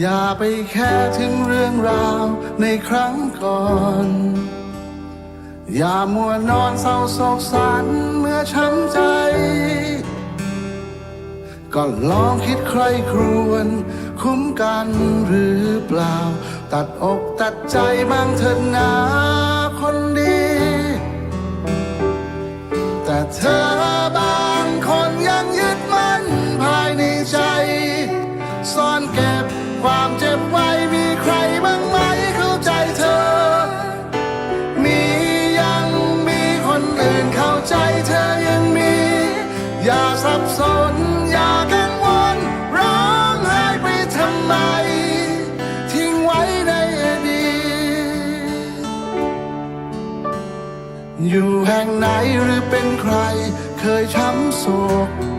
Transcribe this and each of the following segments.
อย่าไปแค่ถึงเรื่องราวในครั้งก่อน อย่ามัวนอนเศร้าโศกสันเมื่อช้ำใจ ก็ลองคิดใครครวน คุ้มกันหรือเปล่า ตัดอกตัดใจบ้างเถิดนา ความเจ็บไว้มีใครบ้างไหมเข้าใจเธอ มียังมีคนอื่นเข้าใจเธอยังมี อย่าสับสน อย่ากังวลร้องไห้ไปทำไม ทิ้งไว้ในอดีตอยู่แห่งไหนหรือเป็นใคร เคยช้ำโศก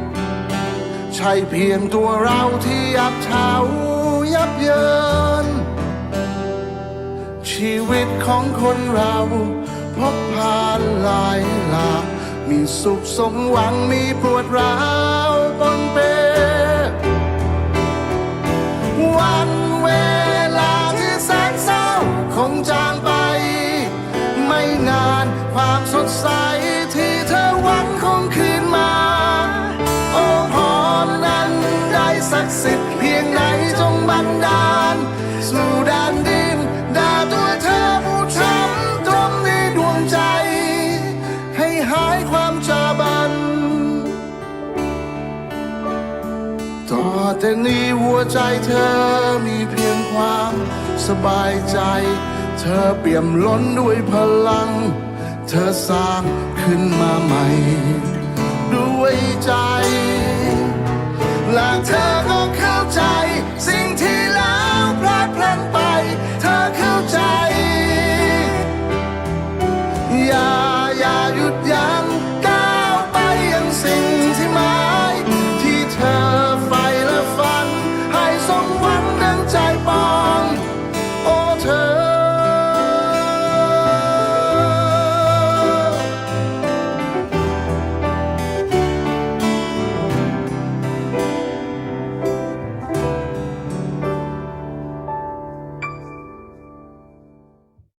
ใช่เพียงตัวเราที่ยับเฉายับเยิน ชีวิตของคนเราพบผ่านหลายหลากมีสุขสมหวังมีปวดร้าวปนเปวันเวลาที่แสนเศร้าคงจางไป ไม่นานความสดใสที่เธอหวังคงคืน สิทธิ์เพียงไหนจงบันดาล สู่แดนดินดาตัวเธอผู้ช้ำตรงในดวงใจ ให้หายความจาบัน ต่อแต่นี้หัวใจเธอมีเพียงความสบายใจ เธอเปี่ยมล้นด้วยพลัง เธอสร้างขึ้นมาใหม่ ด้วยใจ yeah.